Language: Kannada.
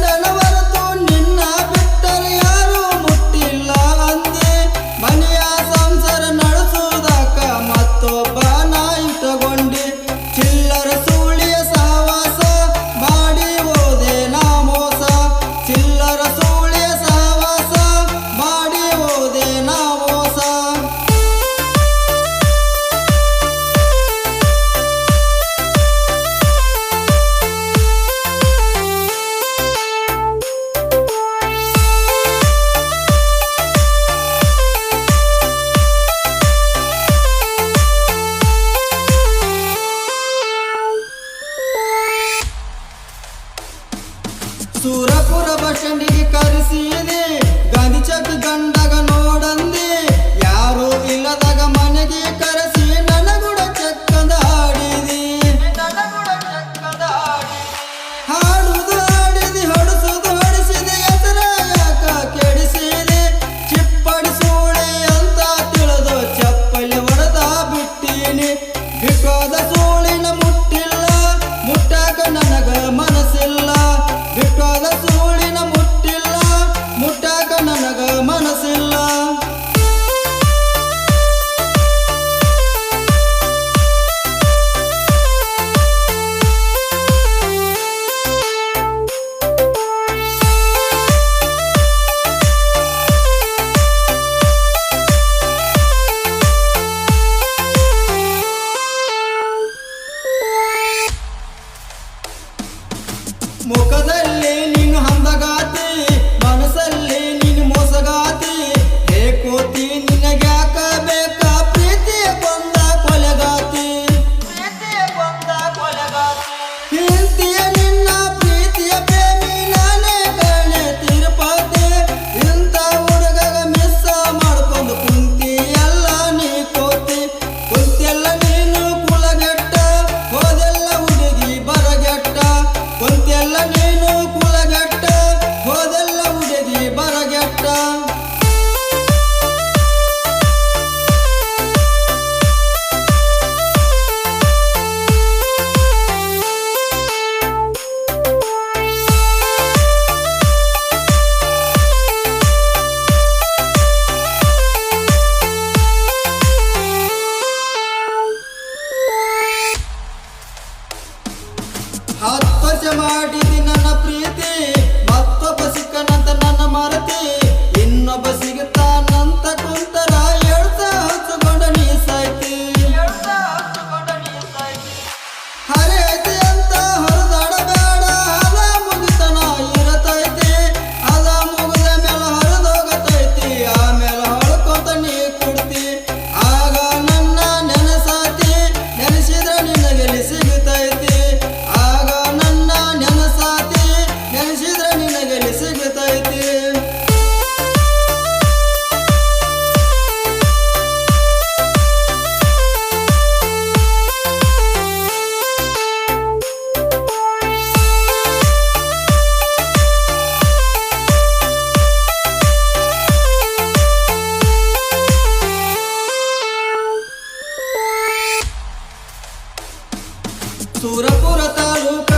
Nanda Nava ಗೌರ ಭಾಷಣಿಗೆ ಕರೆಸಿದೆ ಗಾಂಧಿ ಚಕ್ ಯಾರು ಮನೆಗೆ ಕರೆಸಿ, ನನಗುಡ ಚಕ್ಕದ ಹಾಡುದು. ಹಾಡಿದೆ ಹೊಡಿಸುದು ಹೊಡಿಸಿದೆ ಯಾಕ ಚಿಪ್ಪಡಿ ಅಂತ ತಿಳಿದು ಚಪ್ಪಲಿ ಹೊಡೆದ ಬಿಟ್ಟಿನಿ. 莫哥在。party. నరసీపురం